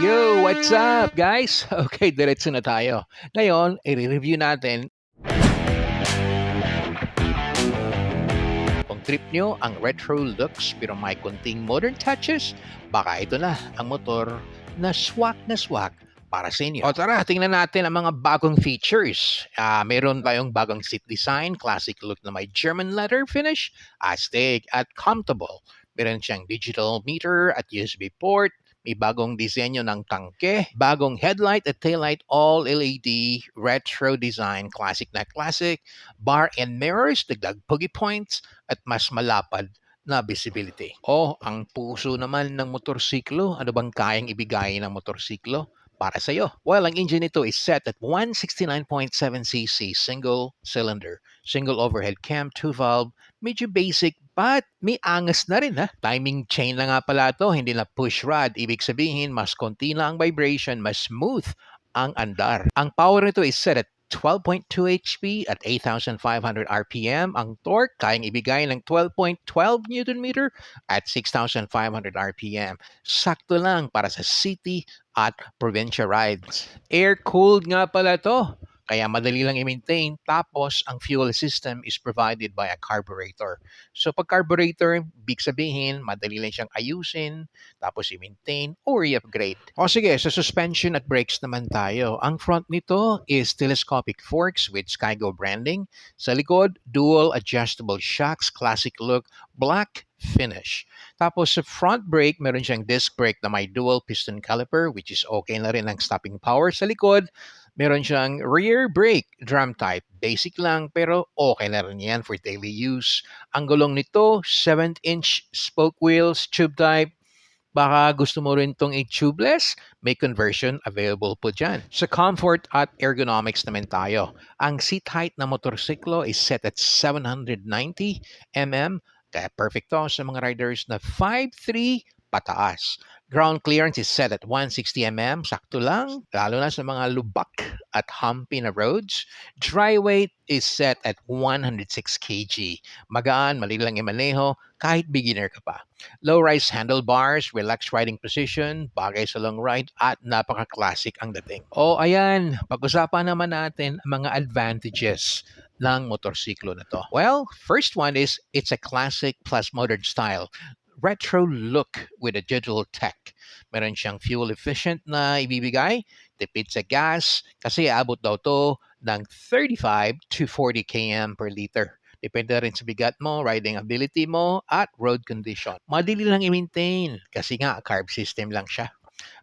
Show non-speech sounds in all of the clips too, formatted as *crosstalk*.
Yo, what's up guys? *laughs* Okay, diretso na tayo. Ngayon, i-review natin kung trip nyo ang retro looks pero may kunting modern touches, baka ito na ang motor na swak na swak para sa inyo. O tara, tingnan natin ang mga bagong features. Ah, meron tayong bagong seat design, classic look na may German leather finish, astig at comfortable. Meron siyang digital meter at USB port, may bagong disenyo ng tangke, bagong headlight at taillight, all LED, retro design, classic na classic, bar and mirrors, dagdag pogi points, at mas malapad na visibility. O, ang puso naman ng motorsiklo, ano bang kayang ibigay ng motorsiklo? para sa iyo. Well, ang engine nito is set at 169.7cc single cylinder, single overhead cam, 2 valve, medyo basic but may angas na rin ha. Timing chain na nga pala to, hindi na push rod. Ibig sabihin, mas konti na ang vibration, mas smooth ang andar. Ang power nito is set at 12.2 HP at 8,500 RPM. Ang torque kayang ibigay ng 12.12 Nm at 6,500 RPM. Sakto lang para sa city at provincial rides. Air-cooled nga pala to. Kaya madali lang i-maintain. Tapos, ang fuel system is provided by a carburetor. So, pag carburetor, big sabihin, madali lang siyang ayusin, tapos i-maintain or i-upgrade. O sige, sa suspension at brakes naman tayo. Ang front nito is telescopic forks with Skygo branding. Sa likod, dual adjustable shocks, classic look, black finish. Tapos sa front brake, meron siyang disc brake na may dual piston caliper which is okay na rin ang stopping power sa likod. Meron siyang rear brake drum type. Basic lang pero okay na rin yan for daily use. Ang gulong nito, 7-inch spoke wheels, tube type. Baka gusto mo rin tong i-tubeless, may conversion available po dyan. Sa comfort at ergonomics naman tayo. Ang seat height na motorsiklo is set at 790 mm kaya perfect to sa mga riders na 5'3 pataas. Ground clearance is set at 160mm, sakto lang, lalo na sa mga lubak at humpy na roads. Dry weight is set at 106 kg. Magaan, mali lang imaneho, kahit beginner ka pa. Low-rise handlebars, relaxed riding position, bagay sa long ride, at napaka-classic ang dating. O ayan, pag-usapan naman natin ang mga advantages ng motorsiklo na to? Well, first one is it's a classic plus modern style. Retro look with a digital tech. Meron siyang fuel efficient na ibibigay, tipid sa gas, kasi abot daw to ng 35 to 40 km per liter. Depende rin sa bigat mo, riding ability mo, at road condition. Madali lang i-maintain kasi nga carb system lang siya.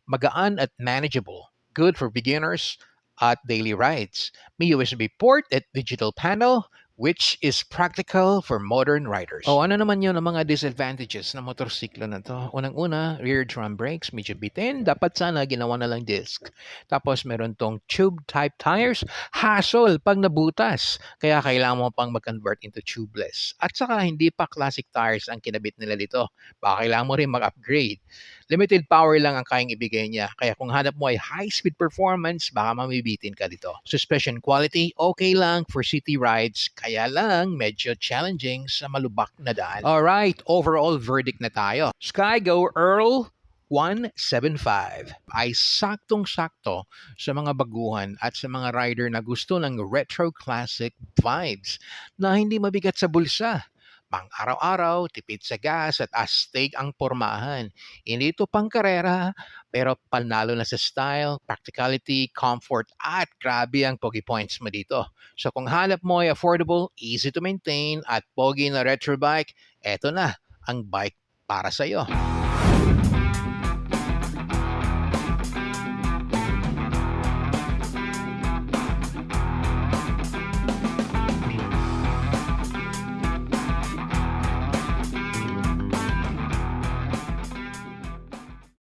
Magaan at manageable. Good for beginners at daily rides. May USB port at digital panel, which is practical for modern riders. O ano naman yun ang mga disadvantages ng motorsiklo na to? Unang-una, rear drum brakes, medyo bitin. Dapat sana ginawa na lang disc. Tapos meron tong tube type tires. Hassle pag nabutas. Kaya kailangan mo pang mag-convert into tubeless. At saka hindi pa classic tires ang kinabit nila dito. Baka kailangan mo rin mag-upgrade. Limited power lang ang kayang ibigay niya. Kaya kung hanap mo ay high-speed performance, baka mamibitin ka dito. Suspension quality, okay lang for city rides. Kaya lang, medyo challenging sa malubak na daan. Alright, overall verdict na tayo. Skygo Earl 175 ay saktong-sakto sa mga baguhan at sa mga rider na gusto ng retro classic vibes na hindi mabigat sa bulsa pang araw-araw, tipid sa gas at astig ang pormahan. Hindi ito pang karera, pero panalo na sa style, practicality, comfort, at grabe ang pogi points mo dito. So kung hanap mo ay affordable, easy to maintain, at pogi na retro bike, eto na ang bike para sa iyo.